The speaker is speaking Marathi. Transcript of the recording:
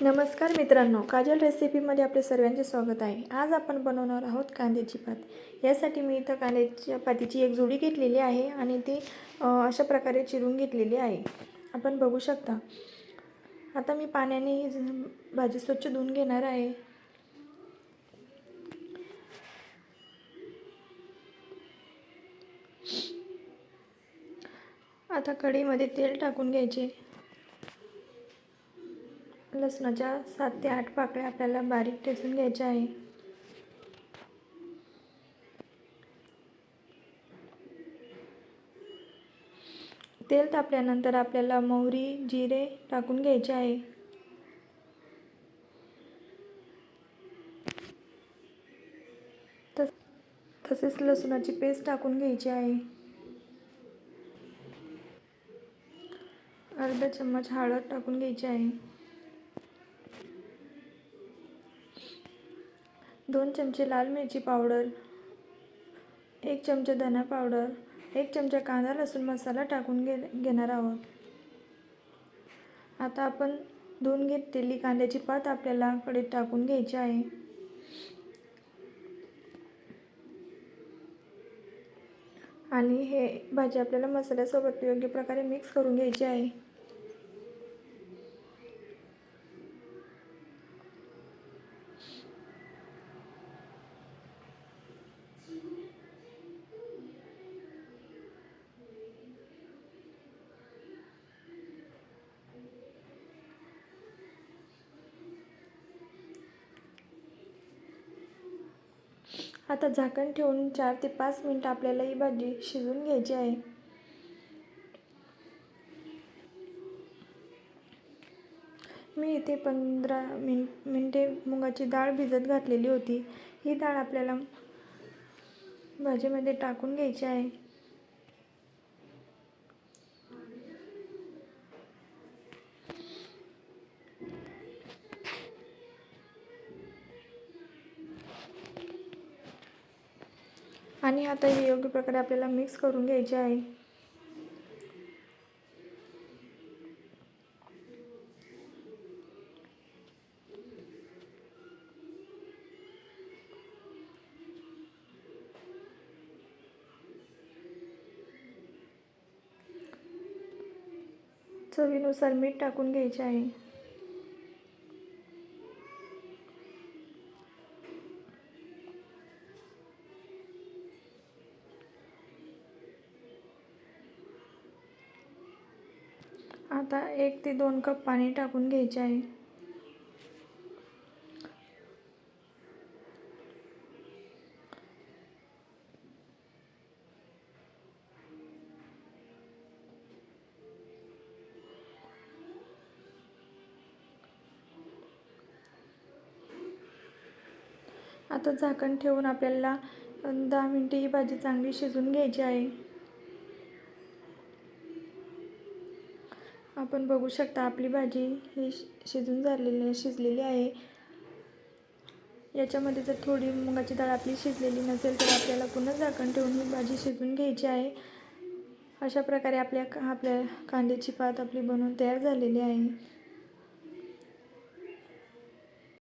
नमस्कार मित्रांनो काजल रेसिपीमध्ये आपले सर्वांचे स्वागत आहे. आज आपण बनवणार आहोत कांद्याची पात यासाठी मी इथं कांद्याच्या पातीची एक जोडी घेतलेली आहे आणि ती अशा प्रकारे चिरून घेतलेली आहे. आपण बघू शकता. आता मी पाण्याने ही भाजी स्वच्छ धुवून घेणार आहे. आता कढईमध्ये तेल टाकून घ्यायचे. लसणाच्या सात ते आठ पाकळ्या आपल्याला बारीक ठेचून घ्यायच्या आहे. तेल तापल्यानंतर आपल्याला मोहरी जिरे टाकून घ्यायचे आहे. तस तसेच लसणाची पेस्ट टाकून घ्यायची आहे. अर्धा चम्मच हळद टाकून घ्यायची आहे. दोन चमचे लाल मिरची पावडर एक चमचा धना पावडर एक चमचा कांदा लसूण मसाला टाकून घे घेणार आहोत. आता आपण धुवून घेतलेली कांद्याची पात आपल्याला कढीत टाकून घ्यायची आहे. आणि हे भाजी आपल्याला मसाल्यासोबत योग्य प्रकारे मिक्स करून घ्यायची आहे. आता झाकण ठेवून चार ते पाच मिनटं आपल्याला ही भाजी शिजवून घ्यायची आहे. मी इथे पंधरा मिन मिनटे मुगाची डाळ भिजत घातलेली होती. ही डाळ आपल्याला भाजीमध्ये टाकून घ्यायची आहे. आणि आता हे योग्य प्रकारे आपल्याला मिक्स करून घ्यायचे आहे. चवीनुसार मीठ टाकून घ्यायचे आहे. आता एक ते दोन कप पाणी टाकून घ्यायचे आहे. आता झाकण ठेवून आपल्याला दहा मिनटे ही भाजी चांगली शिजवून घ्यायची आहे. आपण बघू शकता आपली भाजी ही शि- शिजून झालेली शिजलेली आहे. याच्यामध्ये जर थोडी मुगाची डाळ आपली शिजलेली नसेल तर आपल्याला पुन्हा झाकण ठेवून ही भाजी शिजवून घ्यायची आहे. अशा प्रकारे आपल्या आपल्या कांद्याची पात आपली बनवून तयार झालेली आहे.